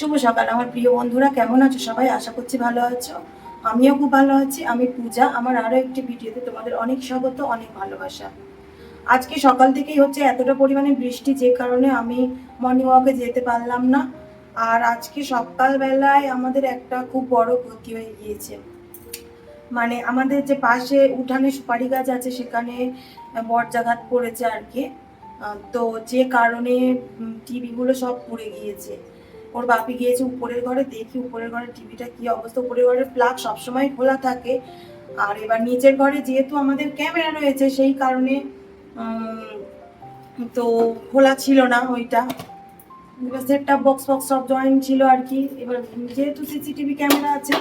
শুভ সকাল। আমার প্রিয় বন্ধুরা, কেমন আছো? সবাই আশা করছি ভালো আছো। আমিও খুব ভালো আছি। আমি পূজা। আমার আরও একটি ভিডিওতে তোমাদের অনেক স্বাগত, অনেক ভালোবাসা। আজকে সকাল থেকেই হচ্ছে এতটা পরিমাণে বৃষ্টি যে কারণে আমি মর্নিং ওয়াকে যেতে পারলাম না। আর আজকে সকালবেলায় আমাদের একটা খুব বড় ক্ষতি হয়ে গিয়েছে। মানে আমাদের যে পাশে উঠানে সুপারি গাছ আছে, সেখানে বর্জাঘাত পড়েছে আর কি। তো যে কারণে টিভিগুলো সব পুড়ে গিয়েছে। ওর বাপি গিয়েছে উপরের ঘরে, দেখি উপরের ঘরে টিভিটা কি অবস্থা। উপরের ঘরের প্লাগ সবসময় খোলা থাকে। আর এবার নিচের ঘরে যেহেতু আমাদের ক্যামেরা রয়েছে, সেই কারণে তো খোলা ছিল না ওইটা। এবার সেট টপ বক্স ফক্স সব জয়েন্ট ছিল আর কি। এবার যেহেতু সিসিটিভি ক্যামেরা আছে,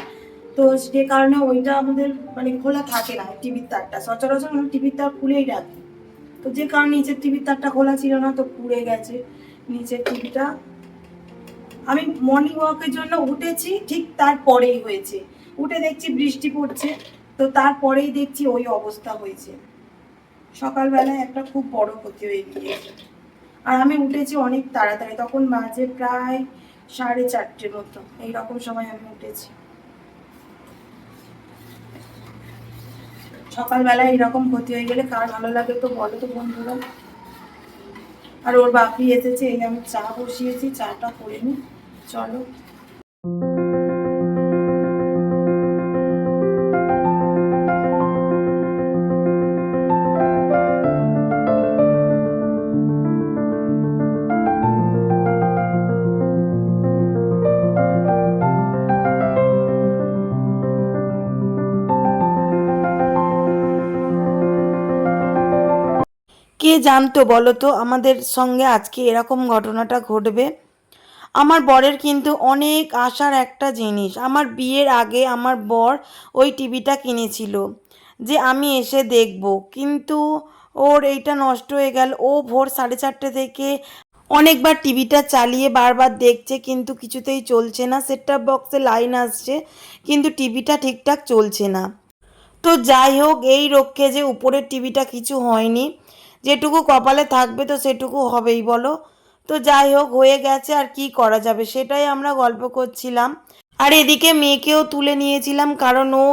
তো যে কারণে ওইটা আমাদের মানে খোলা থাকে না টিভির তারটা। সচরাচর টিভির তার খুলেই রাখি। তো যে কারণে নিচের টিভির তারটা খোলা ছিল না, তো পুড়ে গেছে। নিচের টিভিটা আমি মর্নিং ওয়াকের জন্য উঠেছি, ঠিক তারপরেই হয়েছে। উঠে দেখছি বৃষ্টি পড়ছে, তো তারপরেই দেখছি ওই অবস্থা হয়েছে। সকালবেলায় একটা খুব বড় ক্ষতি হয়ে গিয়েছে। আর আমি উঠেছি অনেক তাড়াতাড়ি, তখন বাজে প্রায় সাড়ে চারটের মতো এইরকম সময় আমি উঠেছি। সকালবেলায় এরকম ক্ষতি হয়ে গেলে কার ভালো লাগে তো বলো তো বন্ধুরা। আর ওর বাপি এসেছে, এই আমি চা বসিয়েছি, চাটা করে নি চলো। কে জানতো বলো তো আমাদের সঙ্গে আজকে এরকম ঘটনাটা ঘটবে? আমার বরের কিন্তু অনেক আশার একটা জিনিস। আমার বিয়ের আগে আমার বর ওই টিভিটা কিনেছিল, যে আমি এসে দেখব। কিন্তু ওর এইটা নষ্ট হয়ে গেল। ও ভোর সাড়ে চারটে থেকে অনেকবার টিভিটা চালিয়ে বারবার দেখছে, কিন্তু কিছুতেই চলছে না। সেটটপ বক্সে লাইন আসছে, কিন্তু টিভিটা ঠিকঠাক চলছে না। তো যাই হোক, এই রক্ষে যে উপরের টিভিটা কিছু হয়নি, যেটুকু কপালে থাকবে তো সেটুকু হবেই, বলো। তো যাই হোক, হয়ে গেছে আর কি করা যাবে, সেটাই আমরা গল্প করছিলাম। আর এদিকে মেয়েকেও তুলে নিয়েছিলাম, কারণ ও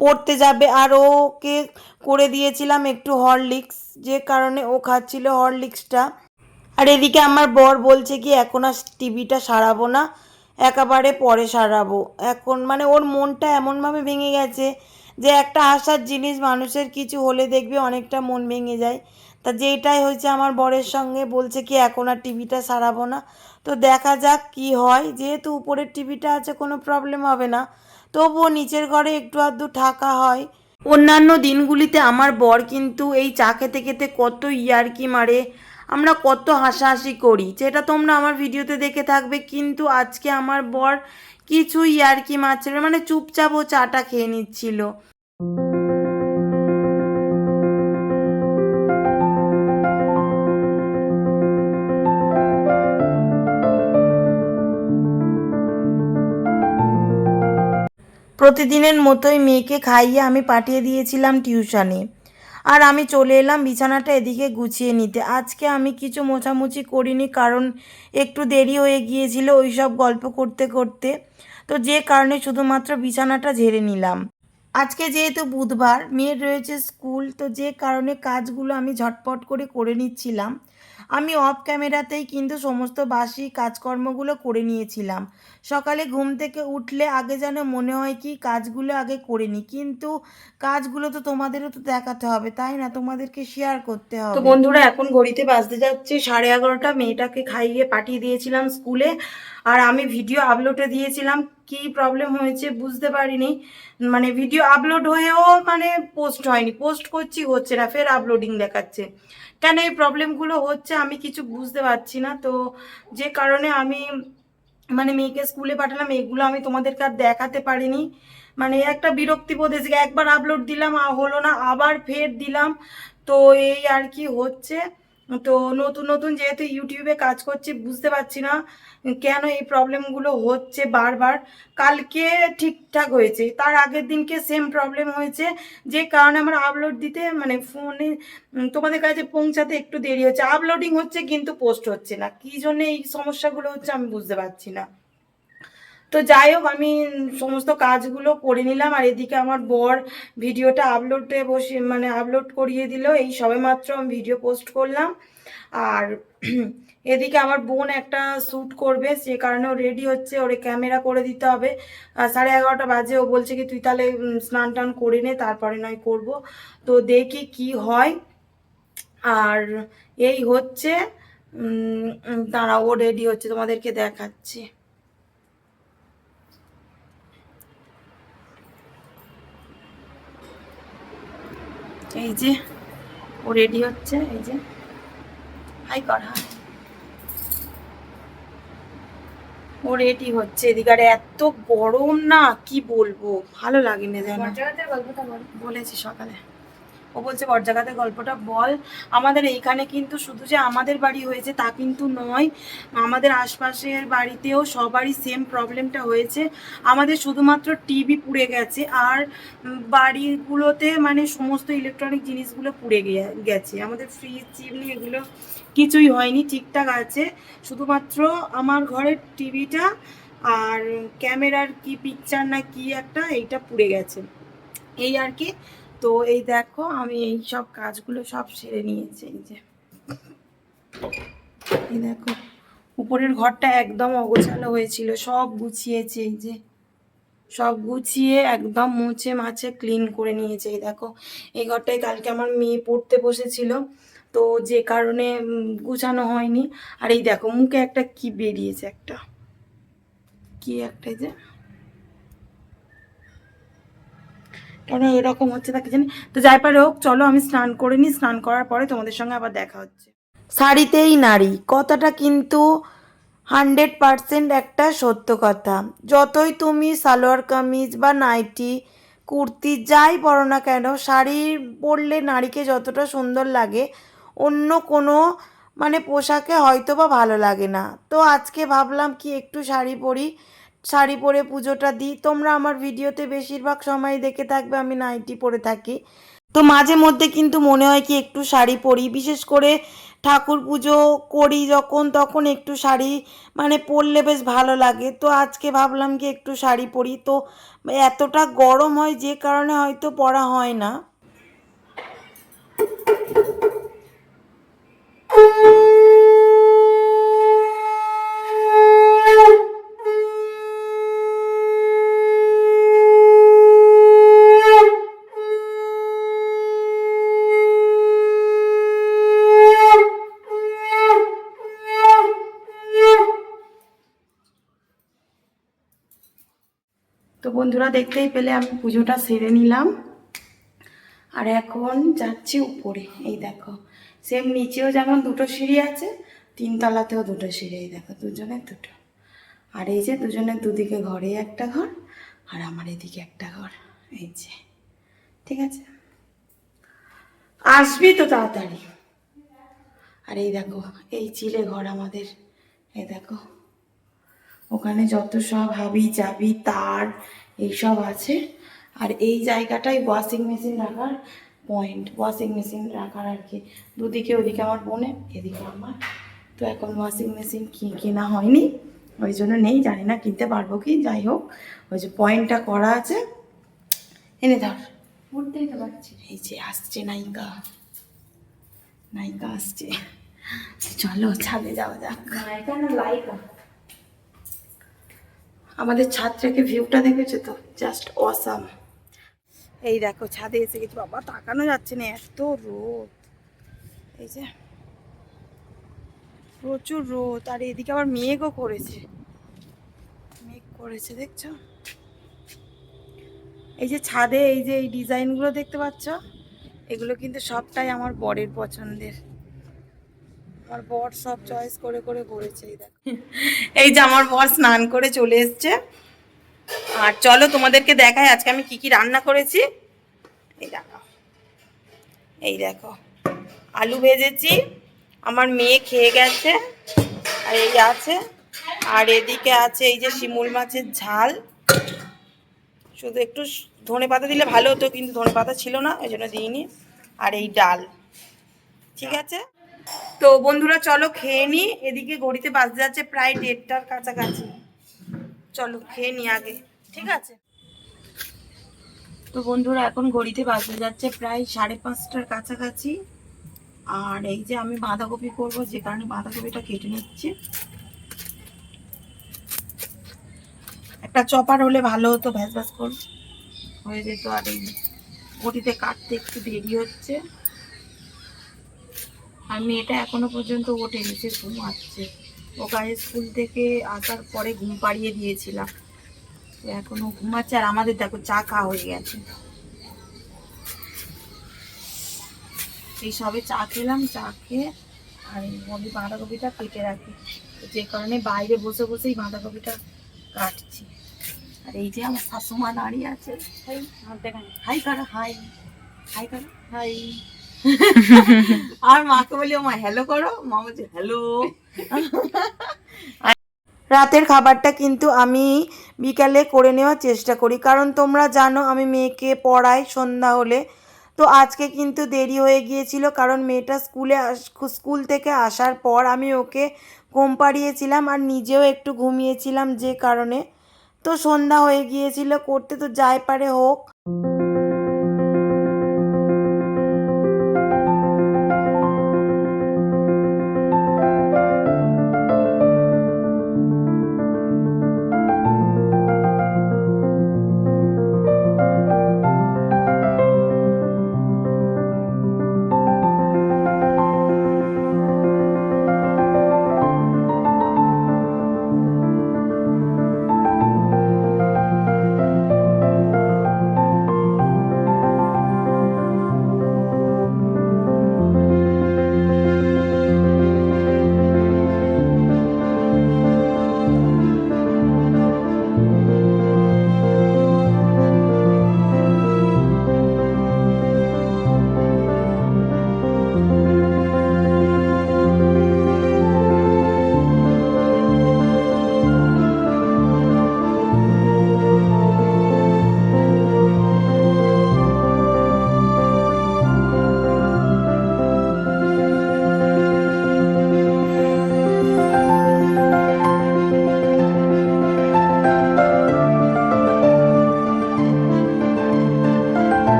পড়তে যাবে, আর ওকে করে দিয়েছিলাম একটু হরলিক্স, যে কারণে ও খাচ্ছিল হরলিক্সটা। আর এদিকে আমার বর বলছে কি, এখন আর টিভিটা সারাবো না, একেবারে পরে সারাবো। এখন মানে ওর মনটা এমনভাবে ভেঙে গেছে যে একটা আশার জিনিস মানুষের কিছু হলে দেখবে অনেকটা মন ভেঙে যায়। তা যেটাই হয়েছে আমার বরের সঙ্গে বলছে কি, এখন আর টিভিটা সারাবো না। তো দেখা যাক কি হয়। যেহেতু উপরের টিভিটা আছে, কোনো প্রবলেম হবে না। তবুও নিচের ঘরে একটু আধটু থাকা হয়। অন্যান্য দিনগুলিতে আমার বর কিন্তু এই চা খেতে খেতে কত ইয়ার্কি মারে। আমরা কত হাসাহাসি করি। যেটা তোমরা আমার ভিডিওতে দেখে থাকবে। কিন্তু আজকে আমার বর কিছু ইয়ার্কি মারছিল মানে চুপচাপ ও চাটা খেয়ে নিচ্ছিল। প্রতিদিনের মতোই মেয়েকে খাইয়ে আমি পাঠিয়ে দিয়েছিলাম টিউশনে। আর আমি চলে এলাম বিছানাটা এদিকে গুছিয়ে নিতে। আজকে আমি কিছু মোছামুছি করিনি কারণ একটু দেরি হয়ে গিয়েছিল ওই সব গল্প করতে করতে। তো যে কারণে শুধুমাত্র বিছানাটা ঝেড়ে নিলাম। আজকে যেহেতু বুধবার, মেয়ের রয়েছে স্কুল, তো যে কারণে কাজগুলো আমি ঝটপট করে করে নিচ্ছিলাম। আমি অফ ক্যামেরাতেই কিন্তু সমস্ত বাসি কাজকর্মগুলো করে নিয়েছিলাম। সকালে ঘুম থেকে উঠলে আগে যেন মনে হয় কি কাজগুলো আগে করে নিই কিন্তু কাজগুলো তো তোমাদেরও তো দেখাতে হবে তাই না? তোমাদেরকে শেয়ার করতে হবে। তো বন্ধুরা এখন ঘড়িতে বাজতে যাচ্ছে সাড়ে এগারোটা মেয়েটাকে খাইয়ে পাঠিয়ে দিয়েছিলাম স্কুলে। আর আমি ভিডিও আপলোডে দিয়েছিলাম কি প্রবলেম হয়েছে বুঝতে পারিনি। মানে ভিডিও আপলোড হয়েও মানে পোস্ট হয়নি পোস্ট করছি হচ্ছে না ফের আপলোডিং দেখাচ্ছে। কেন এই প্রবলেমগুলো হচ্ছে আমি কিছু বুঝতে পারছি না। তো যে কারণে আমি মানে মেয়েকে স্কুলে পাঠালাম, এগুলো আমি তোমাদেরকে আর দেখাতে পারিনি। মানে একটা বিরক্তি বোধ গেছে। একবার আপলোড দিলাম হলো না, আবার ফের দিলাম। তো এই আর কি হচ্ছে। তো নতুন নতুন যেহেতু ইউটিউবে কাজ করছি, বুঝতে পারছি না কেন এই প্রবলেমগুলো হচ্ছে বারবার। কালকে ঠিকঠাক হয়েছে, তার আগের দিনকে সেম প্রবলেম হয়েছে, যে কারণে আমার আপলোড দিতে মানে ফোনে তোমাদের কাছে পৌঁছাতে একটু দেরি হচ্ছে। আপলোডিং হচ্ছে কিন্তু পোস্ট হচ্ছে না। কী জন্য এই সমস্যাগুলো হচ্ছে আমি বুঝতে পারছি না। তো যাই হোক আমি সমস্ত কাজগুলো করে নিলাম আর এদিকে আমার বর ভিডিওটা আপলোডে বসে মানে আপলোড করিয়ে দিল। এই সবেমাত্র আমি ভিডিও পোস্ট করলাম। আর এদিকে আমার বোন একটা শ্যুট করবে সে কারণে ও রেডি হচ্ছে ওরে ক্যামেরা করে দিতে হবে। সাড়ে এগারোটা বাজে ও বলছে কি তুই তাহলে স্নান টান করে নে তারপরে নয় করব। তো দেখি কি হয়। আর এই হচ্ছে উম, ও রেডি হচ্ছে তোমাদেরকে দেখাচ্ছি। এই যে ও রেডি হচ্ছে এই যে। হাই কর হাই। ও রেডি হচ্ছে এদিকে আর এত গরম না কি বলব? ভালো লাগেনি যেন। বলেছি সকালে। ও বলছে বরজাগাতে গল্পটা বল। আমাদের এইখানে কিন্তু শুধু যে আমাদের বাড়ি হয়েছে তা কিন্তু নয়, আমাদের আশপাশের বাড়িতেও সবারই সেম প্রবলেমটা হয়েছে। আমাদের শুধুমাত্র টিভি পুড়ে গেছে আর বাড়িগুলোতে মানে সমস্ত ইলেকট্রনিক জিনিসগুলো পুড়ে গে- গেছে। আমাদের ফ্রিজ চিমনি এগুলো কিছুই হয়নি, ঠিকঠাক আছে। শুধুমাত্র আমার ঘরের টিভিটা আর ক্যামেরার কি পিকচার না কি একটা, এইটা পুড়ে গেছে। এই আর কি তো এই দেখো আমি এই সব কাজগুলো সব সেরে নিয়েছি, এই যে। এই দেখো, উপরের ঘরটা একদম অগোছালো হয়েছিল, সব গুছিয়েছে, এই যে। সব গুছিয়ে একদম মুছে মাছে ক্লিন করে নিয়েছে, এই দেখো। এই ঘরটায় কালকে আমার মেয়ে পড়তে বসেছিল, তো যে কারণে গুছানো হয়নি। আর এই দেখো, মুখে একটা কি বেরিয়েছে একটা। কি একটা যে? কেন এরকম হচ্ছে তা কি জানি। তো যাই পারে হোক, চলো আমি স্নান করে নিই। স্নান করার পরে তোমাদের সঙ্গে আবার দেখা হচ্ছে। শাড়িতেই নারী। কথাটা কিন্তু হান্ড্রেড পারসেন্ট একটা সত্য কথা। যতই তুমি সালোয়ার কামিজ বা নাইটি, কুর্তি যাই পরো না কেন, শাড়ি পরলে নারীকে যতটা সুন্দর লাগে, অন্য কোনো মানে পোশাকে হয়তো বা ভালো লাগে না। তো আজকে ভাবলাম কি একটু শাড়ি পরি। শাড়ি পরে পুজোটা দিই। তোমরা আমার ভিডিওতে বেশিরভাগ সময় দেখে থাকবে, আমি নাইটি পরে থাকি। তো মাঝে মধ্যে কিন্তু মনে হয় কি একটু শাড়ি পরি। বিশেষ করে ঠাকুর পুজো করি যখন, তখন একটু শাড়ি মানে পরলে বেশ ভালো লাগে। তো আজকে ভাবলাম কি একটু শাড়ি পরি। তো এতটা গরম হয় যে কারণে হয়তো পরা হয় না। বন্ধুরা দেখতেই পেলে, আমি পুজোটা সেরে নিলাম। আর এখন যাচ্ছি উপরে, এই দেখো। সেম নিচেও যেমন দুটো সিঁড়ি আছে, তিনতলাতেও দুটো সিঁড়ি, এই দেখো, দুজনের দুটো। আর এই যে দুজনের দুদিকে ঘরে একটা ঘর, আর আমার এদিকে একটা ঘর, এই যে। ঠিক আছে? আসবি তো তাড়াতাড়ি। আর এই দেখো, এই চিলে ঘর আমাদের, এই দেখো। ওখানে যত সব হাবি জাবি তার এইসব আছে। আর এই জায়গাটাই ওয়াশিং মেশিন রাখার পয়েন্ট ওয়াশিং মেশিন রাখার আর কি। দুদিকে ওদিকে আমার বোনে এদিকে আমার। তো এখন ওয়াশিং মেশিন কি কেনা হয়নি। ওই জন্য নেই জানি না কিনতে পারব কি যাই হোক। ওই যে পয়েন্টটা করা আছে। এনে ধর। উঠতেই তো পারছি। এই যে আসছে নায়িকা। নায়িকা আসছে। চলো ছাদে যাওয়া যাক। নায়িকা না লাইকা? আমাদের ছাদ থেকে ভিউটা দেখেছ তো? জাস্ট অসাম এই দেখো, ছাদে এসে গেছি। বাবা, তাকানো যাচ্ছে না, এত রোদ। এই যে, প্রচুর রোদ। আর এদিকে আবার মেঘও করেছে। মেঘ করেছে, দেখছ? এই যে ছাদে এই যে এই ডিজাইনগুলো দেখতে পাচ্ছ, এগুলো কিন্তু সবটাই আমার বরের পছন্দের। আমার বর সব চয়েস করে করে করেছে এই দেখো। এই যে আমার বর স্নান করে চলে এসছে। আর চলো তোমাদেরকে দেখাই আজকে আমি কি কি রান্না করেছি। এই দেখো এই দেখো, আলু ভেজেছি, আমার মেয়ে খেয়ে গেছে, আর এই আছে, আর এদিকে আছে এই যে শিমুল মাছের ঝাল। শুধু একটু ধনে পাতা দিলে ভালো হতো, কিন্তু ধনে পাতা ছিল না, ওই জন্য দিইনি। আর এই ডাল, ঠিক আছে? তো বন্ধুরা, চলো খেয়ে নি। এদিকে ঘড়িতে বাজতে যাচ্ছে প্রায় দেড়টার কাছাকাছি। চলো খেয়ে নি আগে, ঠিক আছে? তো বন্ধুরা, এখন ঘড়িতে বাজে যাচ্ছে প্রায় সাড়ে পাঁচটার কাছাকাছি। আর এই যে আমি বাঁধাকপি করব, যে কারণে বাঁধাকপিটা কেটে নিচ্ছি। একটা চপার হলে ভালো হতো, ভ্যাস ভ্যাস করে হয়ে যেত। আর এই বটিতে কাটতে একটু দেরি হচ্ছে। আর মেয়েটা এখনও পর্যন্ত ওঠেনি সে ঘুমাচ্ছে। ওকে স্কুল থেকে আসার পরে ঘুম পাড়িয়ে দিয়েছিলাম। এখনও ঘুমাচ্ছে আর আমাদের দেখো চা খাওয়া হয়ে গেছে। এই সবে চা খেলাম চা খেয়ে আর আমি বাঁধাকপিটা কেটে রাখি। যে কারণে বাইরে বসে বসেই বাঁধাকপিটা কাটছি। আর এই যে আমার শাশুমা দাঁড়িয়ে আছে। হাই হাই কারা হাই। হাই কারা? হাই। আর মাকে বলি মা হ্যালো করো? মা বলছে হ্যালো রাতের খাবারটা কিন্তু আমি বিকালে করে নেওয়ার চেষ্টা করি। কারণ তোমরা জানো, আমি মেয়েকে পড়াই সন্ধ্যা হলে। তো আজকে কিন্তু দেরি হয়ে গিয়েছিল, কারণ মেয়েটা স্কুলে স্কুল থেকে আসার পর আমি ওকে ঘুম পাড়িয়েছিলাম আর নিজেও একটু ঘুমিয়েছিলাম যে কারণে। তো সন্ধ্যা হয়ে গিয়েছিল, করতে তো যাই পারে হোক।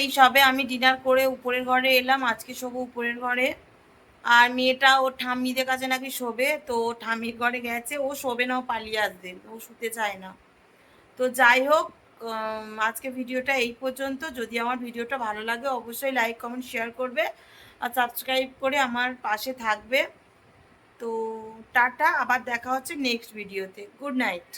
এই সবে আমি ডিনার করে উপরের ঘরে এলাম। আজকে শোবো উপরের ঘরে। আর মেয়েটা, ও ঠাম্মিদের কাছে নাকি শোবে। তো ঠাম্মির ঘরে গেছে। ও শোবে না, ও পালিয়ে আসবে। ও শুতে চায় না। তো যাই হোক আজকে ভিডিওটা এই পর্যন্ত। যদি আমার ভিডিওটা ভালো লাগে, অবশ্যই লাইক কমেন্ট শেয়ার করবে। আর সাবস্ক্রাইব করে আমার পাশে থাকবে। তো টাটা, আবার দেখা হচ্ছে নেক্সট ভিডিওতে গুড নাইট